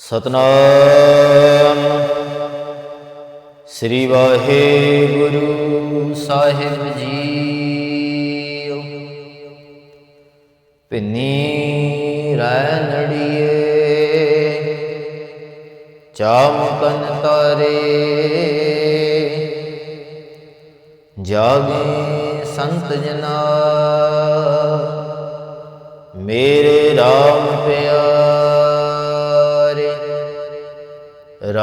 ਸਤਨਾਮ। ਸ੍ਰੀ ਵਾਹਿਗੁਰੂ ਸਾਹਿਬ ਜੀ ਪਿੰਨੀ ਰੈ ਚਾਮ ਚਾਮਕਨ ਤਾਰੇ। ਜਾਗੇ ਸੰਤ ਜਨਾ, ਮੇਰੇ RAM ਪਿਆ।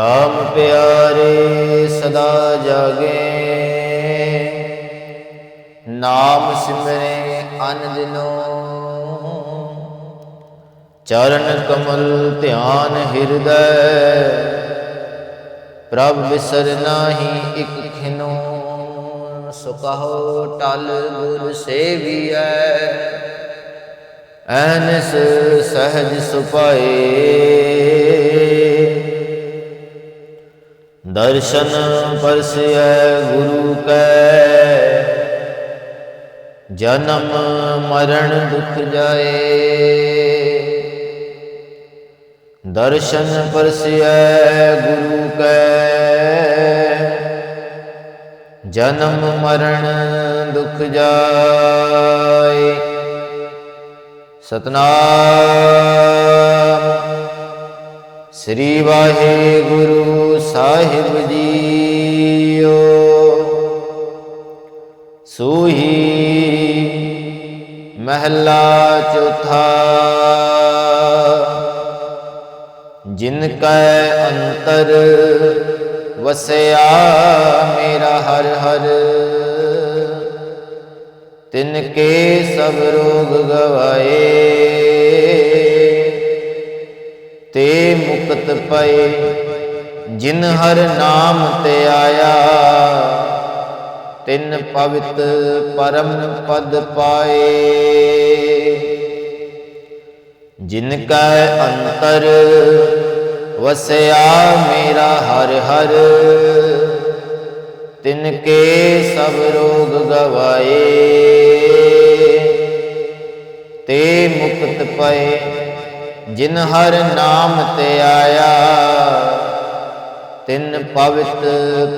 RAM ਪਿਆਰੇ ਸਦਾ ਜਾਗੇ। ਨਾਮ ਸਿਮਰੇ ਅਨ ਦਿਨੋ ਚਰਨ ਕਮਲ ਧਿਆਨ ਹਿਰਦੈ। ਪ੍ਰਭ ਵਿਸਰ ਨਾਹੀ ਇਕ ਖਿਨੋ। ਸੋ ਕਹੋ ਟਲ ਗੁਰ ਸੇਵੀਐ। ਐਨਸ ਸਹਜ ਸੁਪਾਏ ਦਰਸ਼ਨ ਪਰਸੈ ਗੁਰੂ ਕੈ। ਜਨਮ ਮਰਨ ਦੁਖ ਜਾਏ। ਦਰਸ਼ਨ ਪਰਸੈ ਗੁਰੂ ਕੈ। ਜਨਮ ਮਰਨ ਦੁਖ ਜਾਏ। ਸਤਨਾਮ। ਸ੍ਰੀ ਵਾਹਿਗੁਰੂ ਸਾਹਿਬ ਜੀਓ। ਸੂਹੀ ਮਹਲਾ ਚੌਥਾ। ਜਿਨ ਕੈ ਅੰਤਰ ਵਸਿਆ ਮੇਰਾ ਹਰ ਹਰ, ਤਿਨ ਕੇ ਸਭ ਰੋਗ ਗਵਾਏ। ਤੇ ਮੁਕਤ ਪਏ ਜਿਨ ਹਰ ਨਾਮ ਤੇ ਆਇਆ, ਤਿਨ ਪਵਿੱਤ ਪਰਮ ਪਦ ਪਾਏ। ਜਿਨ ਕੈ ਅੰਤਰ ਵਸਿਆ ਮੇਰਾ ਹਰ ਹਰ, ਤਿਨ ਕੇ ਸਭ ਰੋਗ ਗਵਾਏ। ਤੇ ਮੁਕਤ ਪਏ ਜਿਨ ਹਰ ਨਾਮ ਤੇ ਆਇਆ ਤਿਨ ਪਵਿੱਤ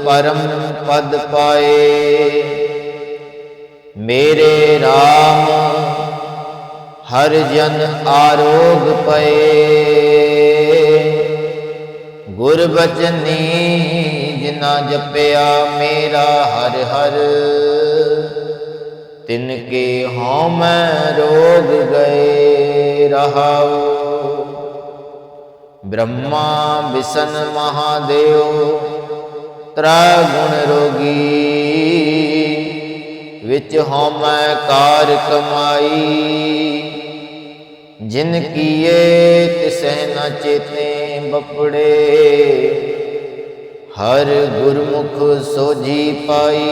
ਪਰਮ ਪਦ ਪਾਏ। ਮੇਰੇ RAM ਹਰ ਜਨ ਆਰੋਗ ਪਏ। ਗੁਰ ਬਚਨੀ ਜਿਨਾ ਜਪਿਆ ਮੇਰਾ ਹਰ ਹਰ, ਤਿਨ ਕੇ ਹਉ ਮੈਂ ਰੋਗ ਗਏ ਰਹਾਉ। ਬ੍ਰਹਮਾ ਵਿਸ਼ਨ ਮਹਾਦੇਵ ਤ੍ਰੈ ਗੁਣ ਰੋਗੀ, ਵਿੱਚ ਹਉ ਕਾਰ ਕਮਾਈ। ਜਿਨ ਕੀਏ ਤਿਸੈ ਨ ਚੇਤੇ ਬਪੜੇ, ਹਰ ਗੁਰਮੁਖ ਸੋਜੀ ਪਾਈ।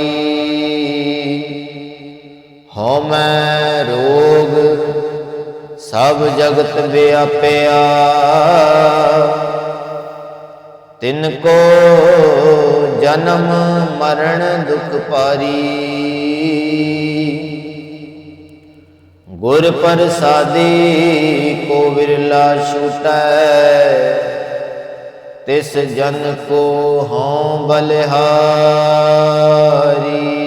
ਹਉ ਰੋਗ ਸਭ ਜਗਤ ਵਿਆਪਿਆ ਤਿਨ ਕੋ ਜਨਮ ਮਰਨ ਦੁਖ ਪਾਰੀ। ਗੁਰ ਪ੍ਰਸਾਦੀ ਕੋ ਵਿਰਲਾ ਛੂਟੈ। ਤਿਸ ਜਨ ਕੋ ਹਉ ਬਲਿਹਾਰੀ।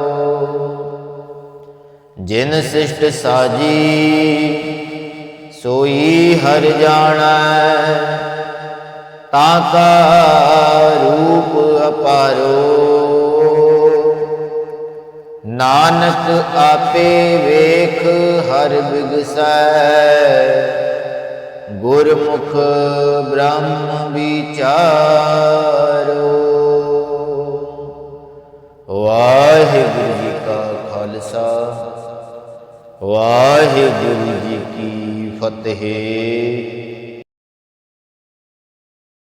ਜਿਨ ਸਿਸ਼ਟ ਸਾਜੀ, ਸੋਈ ਹਰ ਜਾਣਾ। ਤਾ ਕਾ ਰੂਪ ਅਪਾਰੋ। ਨਾਨਕ ਆਪੇ ਵੇਖ ਹਰ ਬਿਗਸੈ। ਗੁਰਮੁਖ ਬ੍ਰਹਮ ਵਿਚਾਰੋ। ਵਾਹਿਗੁਰੂ ਜੀ ਕਾ ਖਾਲਸਾ। ਵਾਹਿਗੁਰੂ ਜੀ ਕੀ ਫਤਿਹ।